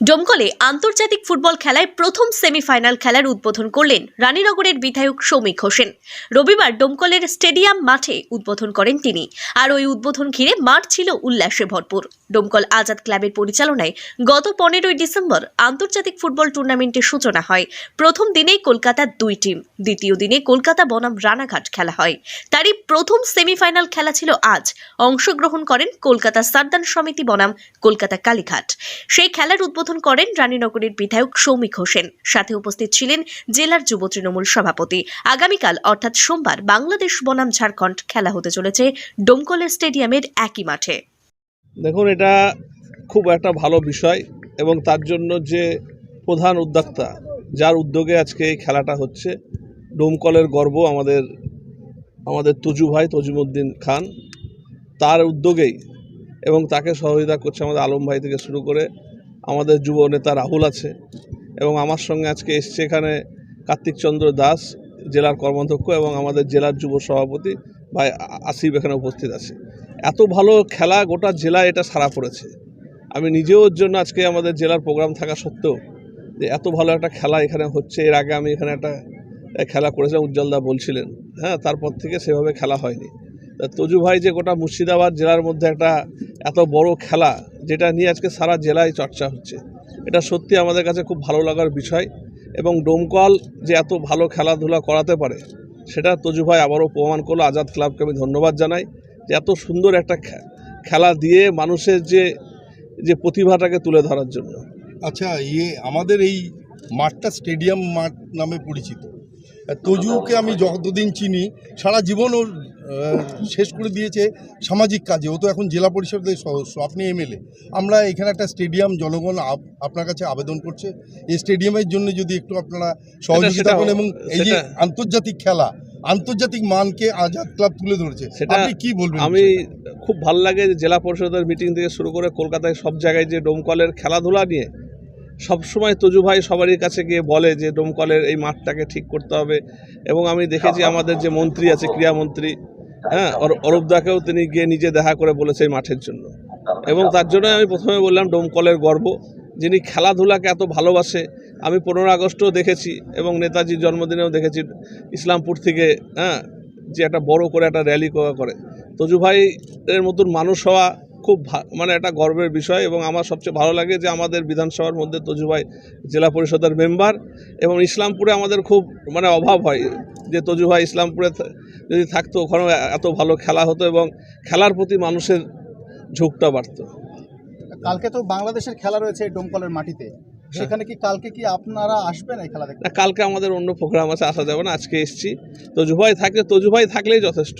ডোমকলে আন্তর্জাতিক ফুটবল খেলায় প্রথম সেমিফাইনাল খেলার উদ্বোধন করলেন রানীনগরের বিধায়ক সৌমিক হোসেন। রবিবার ডোমকলের স্টেডিয়াম মাঠে উদ্বোধন করেন তিনি। আর ওই উদ্বোধন ঘিরে মাঠ ছিল উল্লাসে ভরপুর। ডোমকল আজাদ ক্লাবের পরিচালনায় গত পনেরোই ডিসেম্বর আন্তর্জাতিক ফুটবল টুর্নামেন্টের সূচনা হয়। প্রথম দিনেই কলকাতার দুই টিম, দ্বিতীয় দিনে কলকাতা বনাম রানাঘাট খেলা হয়। তারই প্রথম সেমিফাইনাল খেলা ছিল আজ। অংশগ্রহণ করেন কলকাতা সারদান সমিতি বনাম কলকাতা কালীঘাট। সেই খেলার উদ্বোধন করেন রানীনগরের বিধায়ক সৌমিক হোসেন। সাথে উপস্থিত ছিলেন জেলার যুব তৃণমূল সভাপতি। আগামীকাল, অর্থাৎ সোমবার, বাংলাদেশ বনাম ঝাড়খণ্ড খেলা হতে চলেছে ডোমকলের স্টেডিয়ামের একই মাঠে। দেখুন, এটা খুব একটা ভালো বিষয় এবং তার জন্য যে প্রধান উদ্যোক্তা, যার উদ্যোগে আজকে এই খেলাটা হচ্ছে, ডোমকলের গর্ব আমাদের আমাদের তজু ভাই তজিমুদ্দিন খান। তার উদ্যোগেই এবং তাকে সহযোগিতা করছে আমাদের আলম ভাই থেকে শুরু করে আমাদের যুব নেতা রাহুল আছে এবং আমার সঙ্গে আজকে এসছে এখানে কার্তিক চন্দ্র দাস, জেলার কর্মাধ্যক্ষ এবং আমাদের জেলার যুব সভাপতি ভাই আসিফ এখানে উপস্থিত আছে। এত ভালো খেলা গোটা জেলায় এটা সারা পড়েছে। আমি নিজেও জন্য আজকে আমাদের জেলার প্রোগ্রাম থাকা সত্ত্বেও যে এত ভালো একটা খেলা এখানে হচ্ছে। এর আগে আমি এখানে একটা খেলা করেছিলাম উজ্জ্বলদা বলছিলেন। হ্যাঁ তারপর থেকে সেভাবে খেলা হয়নি। তজু ভাই যে গোটা মুর্শিদাবাদ জেলার মধ্যে একটা এত বড় খেলা যেটা নিয়ে আজকে সারা জেলায় চর্চা হচ্ছে। এটা সত্যি আমাদের কাছে খুব ভালো লাগার বিষয় এবং ডোমকল যে এত ভালো খেলাধুলা করাতে পারে, সেটা তজু ভাই আবারও প্রমাণ করল। আজাদ ক্লাবকে আমি ধন্যবাদ জানাই যে এত সুন্দর একটা খেলা দিয়ে মানুষের যে যে প্রতিভাটাকে তুলে ধরার জন্য। আচ্ছা ইয়ে আমাদের এই মাঠটা স্টেডিয়াম মাঠ নামে পরিচিত। তজুকে আমি যতদিন চিনি সারা জীবন ওর শেষ করে দিয়েছে সামাজিক কাজে। ও তো এখন জেলা পরিষদের সদস্য আপনি এমএলএ আমরা এখানে একটা স্টেডিয়াম জনগণ আপনার কাছে আবেদন করছে। এই স্টেডিয়ামের জন্য যদি একটু আপনারা সহযোগিতা করেন এবং এই যে আন্তর্জাতিক খেলা আন্তর্জাতিক মানকে আজাদ ক্লাব তুলে ধরেছে। সেটা আপনি কি বলবেন আমি খুব ভালো লাগে জেলা পরিষদের মিটিং থেকে শুরু করে কলকাতায় সব জায়গায় যে ডোমকলের খেলাধুলা নিয়ে সব সময় তজু ভাই সবারই কাছে গিয়ে বলে যে ডোমকলের এই মাঠটাকে ঠিক করতে হবে। এবং আমি দেখেছি আমাদের যে মন্ত্রী আছে ক্রীড়ামন্ত্রী হ্যাঁ অর- অরূপদাকেও তিনি গিয়ে নিজে দেখা করে বলেছে এই মাঠের জন্য। এবং তার জন্য আমি প্রথমে বললাম ডোমকলের গর্ব। যিনি খেলাধুলাকে এত ভালোবাসে আমি পনেরো আগস্টও দেখেছি এবং নেতাজির জন্মদিনেও দেখেছি ইসলামপুর থেকে হ্যাঁ যে একটা বড় করে একটা র্যালি করে। তজু ভাই এর মতন মানুষ হওয়া খুব ভা- মানে একটা গর্বের বিষয় এবং আমার সবচেয়ে ভালো লাগে যে আমাদের বিধানসভার মধ্যে তজুভাই জেলা পরিষদের মেম্বার এবং ইসলামপুরে আমাদের খুব মানে অভাব হয় যে তজুভাই ইসলামপুরে যদি থাকতো ওখানেও এত ভালো খেলা হতো এবং খেলার প্রতি মানুষের ঝোঁকটা বাড়তো। কালকে তো বাংলাদেশের খেলা রয়েছে ডোমকলের মাটিতে। সেখানে কি কালকে কি আপনারা আসবেন এই খেলা দেখতে? কালকে আমাদের অন্য প্রোগ্রাম আছে আসা যাবে না আজকে এসছি। তজুভাই থাকলে তজু ভাই থাকলেই যথেষ্ট।